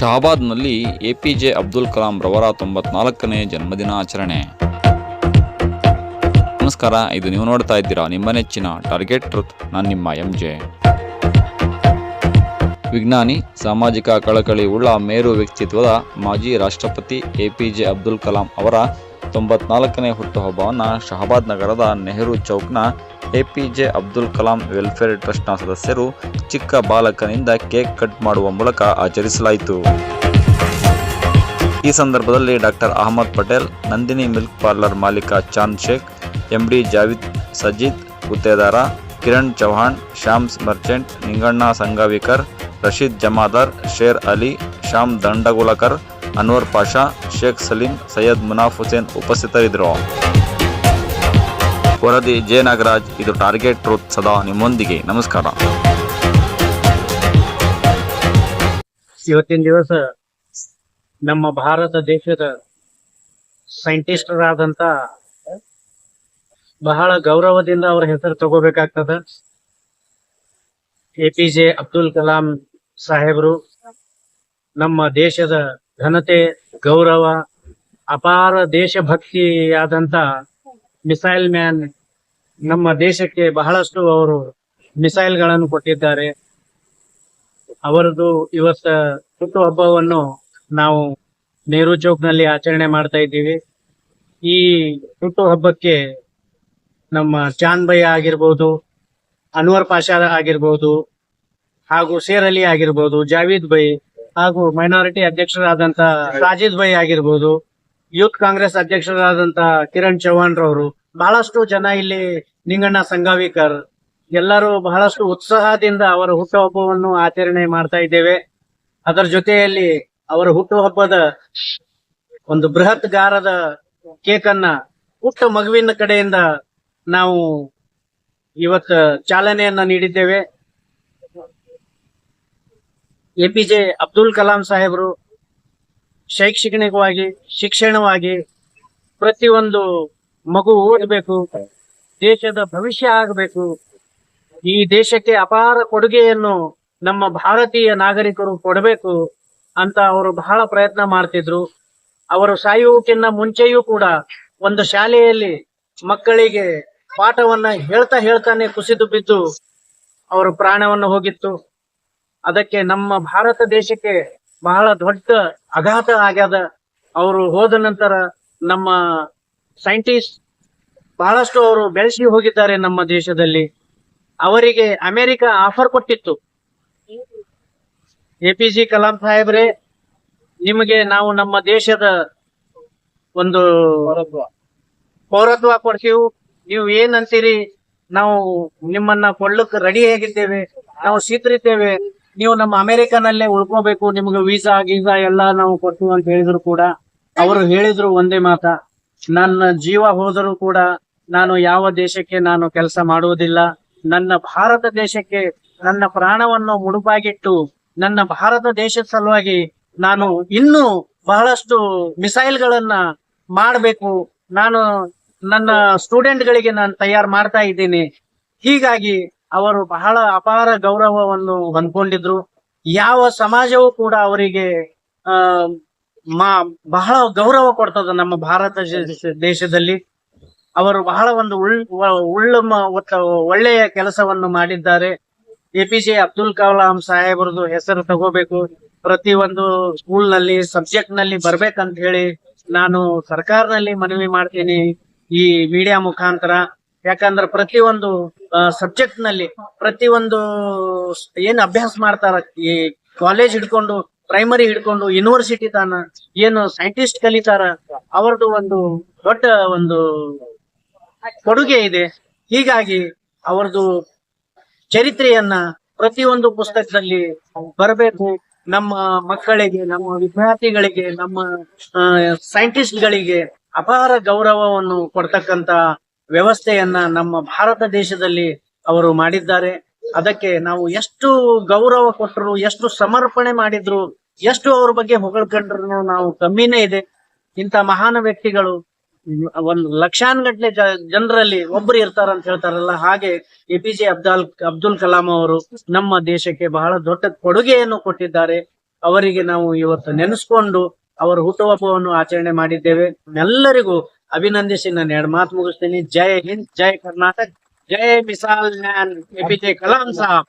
ಶಹಬಾದ್ನಲ್ಲಿ J Abdul Kalam ರವರ ತೊಂಬತ್ನಾಲ್ಕನೇ ಜನ್ಮದಿನಾಚರಣೆ. ನಮಸ್ಕಾರ, ಇದು ನೀವು ನೋಡ್ತಾ ಇದ್ದೀರಾ ನಿಮ್ಮ ನೆಚ್ಚಿನ ಟಾರ್ಗೆಟ್ ಟ್ರುತ್, ನಾನು ನಿಮ್ಮ ಎಂ ಜೆ ವಿಜ್ಞಾನಿ, ಸಾಮಾಜಿಕ ಕಳಕಳಿ ಉಳ್ಳ ಮೇರು ವ್ಯಕ್ತಿತ್ವದ ಮಾಜಿ ರಾಷ್ಟ್ರಪತಿ A P J Abdul Kalam ಅವರ ತೊಂಬತ್ನಾಲ್ಕನೇ ಹುಟ್ಟುಹಬ್ಬವನ್ನು ಶಹಬಾದ್ ನಗರದ Nehru ಚೌಕ್ನ A P J Abdul Kalam welfare ಟ್ರಸ್ಟ್ನ ಸದಸ್ಯರು ಚಿಕ್ಕ ಬಾಲಕನಿಂದ ಕೇಕ್ ಕಟ್ ಮಾಡುವ ಮೂಲಕ ಆಚರಿಸಲಾಯಿತು. ಈ ಸಂದರ್ಭದಲ್ಲಿ doctor Ahmed Patel, Nandini milk parlour ಮಾಲೀಕ ಚಾಂದ್ ಶೇಖ್, ಎಂಡಿ ಜಾವಿದ್ ಸಜೀದ್ ಉತ್ತೇದಾರ ಕಿರಣ್ ಚೌಹಾಣ್, ಶ್ಯಾಮ್ಸ್ ಮರ್ಚೆಂಟ್, ನಿಂಗಣ್ಣ ಸಂಗಾವಿಕರ್, ರಶೀದ್ ಜಮಾದಾರ್, ಶೇರ್ ಅಲಿ, ಶ್ಯಾಮ್ ದಂಡಗುಲಕರ್ ಅನ್ವರ್ ಪಾಷಾ, ಶೇಖ್ ಸಲೀಂ, ಸೈಯದ್ ಮುನಾಫ್ ಹುಸೇನ್ ಉಪಸ್ಥಿತರಿದ್ದರು. ವರದಿ ಜೆ ನಾಗರಾಜ್, ಇದು ಟಾರ್ಗೆಟ್ ಟ್ರೂತ್ ಸದಾ ನಿಮ್ಮೊಂದಿಗೆ. ನಮಸ್ಕಾರ. ಇವತ್ತಿನ ದಿವಸ ನಮ್ಮ ಭಾರತ ದೇಶದ ಸೈಂಟಿಸ್ಟರಾದಂತ ಬಹಳ ಗೌರವದಿಂದ ಅವರ ಹೆಸರು ತಗೋಬೇಕಾಗ್ತದ. A P J Abdul Kalam ಸಾಹೇಬರು ನಮ್ಮ ದೇಶದ ಘನತೆ, ಗೌರವ, ಅಪಾರ ದೇಶಭಕ್ತಿಯಾದಂತ ಮಿಸೈಲ್ ಮ್ಯಾನ್ ನಮ್ಮ ದೇಶಕ್ಕೆ ಬಹಳಷ್ಟು ಅವರು ಮಿಸೈಲ್ಗಳನ್ನು ಕೊಟ್ಟಿದ್ದಾರೆ. ಅವರದು ಇವತ್ತ ಹುಟ್ಟುಹಬ್ಬವನ್ನು ನಾವು ನೆಹರು ಚೌಕ್ನಲ್ಲಿ ಆಚರಣೆ ಮಾಡ್ತಾ ಇದ್ದೀವಿ. ಈ ಹುಟ್ಟುಹಬ್ಬಕ್ಕೆ ನಮ್ಮ ಚಾಂದ್ ಭಯ್ಯ ಆಗಿರ್ಬೋದು, ಅನ್ವರ್ ಪಾಷಾ ಆಗಿರ್ಬೋದು ಹಾಗೂ ಶೇರ್ ಅಲಿ ಆಗಿರ್ಬೋದು, ಜಾವೀದ್ ಬೈ ಹಾಗೂ ಮೈನಾರಿಟಿ ಅಧ್ಯಕ್ಷರಾದಂತ ಸಾಜಿದ್ ಬೈ ಆಗಿರ್ಬೋದು, ಯೂತ್ ಕಾಂಗ್ರೆಸ್ ಅಧ್ಯಕ್ಷರಾದಂತ ಕಿರಣ್ ಚೌಹಾಣ್ ರವರು, ಬಹಳಷ್ಟು ಜನ ಇಲ್ಲಿ ನಿಂಗಣ್ಣ ಸಂಗಾವಿಕರ್, ಎಲ್ಲರೂ ಬಹಳಷ್ಟು ಉತ್ಸಾಹದಿಂದ ಅವರ ಹುಟ್ಟುಹಬ್ಬವನ್ನು ಆಚರಣೆ ಮಾಡ್ತಾ ಇದ್ದೇವೆ. ಅದರ ಜೊತೆಯಲ್ಲಿ ಅವರ ಹುಟ್ಟುಹಬ್ಬದ ಒಂದು ಬೃಹತ್ ಗಾರದ ಕೇಕ್ ಅನ್ನ ಪುಟ್ಟ ಮಗುವಿನ ಕಡೆಯಿಂದ ನಾವು ಇವತ್ತು ಚಾಲನೆಯನ್ನ ನೀಡಿದ್ದೇವೆ. ಎಪಿಜೆ ಅಬ್ದುಲ್ ಕಲಾಂ ಸಾಹೇಬರು ಶೈಕ್ಷಣಿಕವಾಗಿ, ಶಿಕ್ಷಣವಾಗಿ ಪ್ರತಿಯೊಂದು ಮಗು ಓದಬೇಕು, ದೇಶದ ಭವಿಷ್ಯ ಆಗಬೇಕು, ಈ ದೇಶಕ್ಕೆ ಅಪಾರ ಕೊಡುಗೆಯನ್ನು ನಮ್ಮ ಭಾರತೀಯ ನಾಗರಿಕರು ಕೊಡಬೇಕು ಅಂತ ಅವರು ಬಹಳ ಪ್ರಯತ್ನ ಮಾಡ್ತಿದ್ರು. ಅವರು ಸಾಯುವುದಕ್ಕಿಂತ ಮುಂಚೆಯೂ ಕೂಡ ಒಂದು ಶಾಲೆಯಲ್ಲಿ ಮಕ್ಕಳಿಗೆ ಪಾಠವನ್ನ ಹೇಳ್ತಾ ಹೇಳ್ತಾನೆ ಕುಸಿದು ಬಿದ್ದು ಅವರು ಪ್ರಾಣವನ್ನು ಹೋಗಿತ್ತು. ಅದಕ್ಕೆ ನಮ್ಮ ಭಾರತ ದೇಶಕ್ಕೆ ಬಹಳ ದೊಡ್ಡ ಅಘಾತ ಆಗ್ಯದ. ಅವರು ಹೋದ ನಂತರ ನಮ್ಮ ಸೈಂಟಿಸ್ಟ್ ಬಹಳಷ್ಟು ಅವರು ಬೆಳೆಸಿ ಹೋಗಿದ್ದಾರೆ ನಮ್ಮ ದೇಶದಲ್ಲಿ. ಅವರಿಗೆ ಅಮೆರಿಕ ಆಫರ್ ಕೊಟ್ಟಿತ್ತು. ಎ ಪಿ ಜಿ ಕಲಾಂ ಸಾಹೇಬ್ರೆ ನಿಮಗೆ ನಾವು ನಮ್ಮ ದೇಶದ ಒಂದು ಪೌರತ್ವ. ಕೊಡ್ತೀವಿ ನೀವು ಏನಂತೀರಿ ನಾವು ನಿಮ್ಮನ್ನ ಕೊಡ್ಲಿಕ್ಕೆ ರೆಡಿ ಆಗಿದ್ದೇವೆ. ನಾವು ಸೀತರಿದ್ದೇವೆ. ನೀವು ನಮ್ಮ ಅಮೆರಿಕನಲ್ಲೇ ಉಳ್ಕೋಬೇಕು, ನಿಮ್ಗೆ ವೀಸಾ, ಗೀಸಾ ಎಲ್ಲ ನಾವು ಕೊಡ್ತೀವಿ ಅಂತ ಹೇಳಿದ್ರು ಕೂಡ, ಅವರು ಹೇಳಿದ್ರು ಒಂದೇ ಮಾತ. ನನ್ನ ಜೀವ ಹೋದರೂ ಕೂಡ ನಾನು ಯಾವ ದೇಶಕ್ಕೆ ನಾನು ಕೆಲಸ ಮಾಡುವುದಿಲ್ಲ. ನನ್ನ ಭಾರತ ದೇಶಕ್ಕೆ ನನ್ನ ಪ್ರಾಣವನ್ನು ಮುಡುಪಾಗಿಟ್ಟು, ನನ್ನ ಭಾರತ ದೇಶದ ಸಲುವಾಗಿ ನಾನು ಇನ್ನೂ ಬಹಳಷ್ಟು ಮಿಸೈಲ್ಗಳನ್ನ ಮಾಡಬೇಕು. ನಾನು ನನ್ನ ಸ್ಟೂಡೆಂಟ್ ಗಳಿಗೆ ನಾನು ತಯಾರು ಮಾಡ್ತಾ ಇದ್ದೀನಿ. ಹೀಗಾಗಿ ಅವರು ಬಹಳ ಅಪಾರ ಗೌರವವನ್ನು ಹೊಂದ್ಕೊಂಡಿದ್ರು. ಯಾವ ಸಮಾಜವು ಕೂಡ ಅವರಿಗೆ, ಆ, ಮಾ, ಬಹಳ ಗೌರವ ಕೊಡ್ತದ ನಮ್ಮ ಭಾರತ ದೇಶದಲ್ಲಿ. ಅವರು ಬಹಳ ಒಂದು ಉಳ್ ಉಳ್ಳ ಒಳ್ಳೆಯ ಕೆಲಸವನ್ನು ಮಾಡಿದ್ದಾರೆ. A P J Abdul Kalam ಸಾಹೇಬರದು ಹೆಸರು ತಗೋಬೇಕು. ಪ್ರತಿ ಒಂದು ಸ್ಕೂಲ್ನಲ್ಲಿ ಸಬ್ಜೆಕ್ಟ್ನಲ್ಲಿ ಬರ್ಬೇಕಂತ ಹೇಳಿ ನಾನು ಸರ್ಕಾರದಲ್ಲಿ ಮನವಿ ಮಾಡ್ತೀನಿ ಈ ಮೀಡಿಯಾ ಮುಖಾಂತರ. ಯಾಕಂದ್ರೆ ಪ್ರತಿಯೊಂದು ಸಬ್ಜೆಕ್ಟ್ನಲ್ಲಿ ಪ್ರತಿಯೊಂದು ಏನ್ ಅಭ್ಯಾಸ ಮಾಡ್ತಾರ, ಈ ಕಾಲೇಜ್ ಹಿಡ್ಕೊಂಡು ಪ್ರೈಮರಿ ಹಿಡ್ಕೊಂಡು ಯೂನಿವರ್ಸಿಟಿ ತಾನ ಏನು ಸೈಂಟಿಸ್ಟ್ ಕಲಿತಾರ, ಅವರದು ಒಂದು ದೊಡ್ಡ ಒಂದು ಕೊಡುಗೆ ಇದೆ. ಹೀಗಾಗಿ ಅವರದು ಚರಿತ್ರೆಯನ್ನ ಪ್ರತಿಯೊಂದು ಪುಸ್ತಕದಲ್ಲಿ ಬರಬೇಕು. ನಮ್ಮ ಮಕ್ಕಳಿಗೆ, ನಮ್ಮ ವಿದ್ಯಾರ್ಥಿಗಳಿಗೆ, ನಮ್ಮ ಸೈಂಟಿಸ್ಟ್ ಗಳಿಗೆ ಅಪಾರ ಗೌರವವನ್ನು ಕೊಡ್ತಕ್ಕಂತ ವ್ಯವಸ್ಥೆಯನ್ನ ನಮ್ಮ ಭಾರತ ದೇಶದಲ್ಲಿ ಅವರು ಮಾಡಿದ್ದಾರೆ. ಅದಕ್ಕೆ ನಾವು ಎಷ್ಟು ಗೌರವ ಕೊಟ್ಟರು ಎಷ್ಟು ಸಮರ್ಪಣೆ ಮಾಡಿದ್ರು, ಎಷ್ಟು ಅವ್ರ ಬಗ್ಗೆ ಹೊಗಳ್ಕೊಂಡ್ರು ನಾವು ಕಮ್ಮಿನೇ ಇದೆ. ಇಂಥ ಮಹಾನ್ ವ್ಯಕ್ತಿಗಳು, ಒಂದು ಲಕ್ಷಾನ್ಗಟ್ಲೆ ಜನರಲ್ಲಿ ಒಬ್ರು ಇರ್ತಾರ ಅಂತ ಹೇಳ್ತಾರಲ್ಲ, ಹಾಗೆ A P J Abdal, Abdul Kalam ಅವರು ನಮ್ಮ ದೇಶಕ್ಕೆ ಬಹಳ ದೊಡ್ಡ ಕೊಡುಗೆಯನ್ನು ಕೊಟ್ಟಿದ್ದಾರೆ. ಅವರಿಗೆ ನಾವು ಇವತ್ತು ನೆನೆಸ್ಕೊಂಡು ಅವರ ಹುಟ್ಟುಹಬ್ಬವನ್ನು ಆಚರಣೆ ಮಾಡಿದ್ದೇವೆ. ಎಲ್ಲರಿಗೂ ಅಭಿನಂದಿಸಿ ನಾನು ಎರಡು ಮಾತು ಮುಗಿಸ್ತೀನಿ ಜೈ ಹಿಂದ್ ಜೈ ಕರ್ನಾಟಕ್ ಜೈ Misaal man A P J Kalam Sab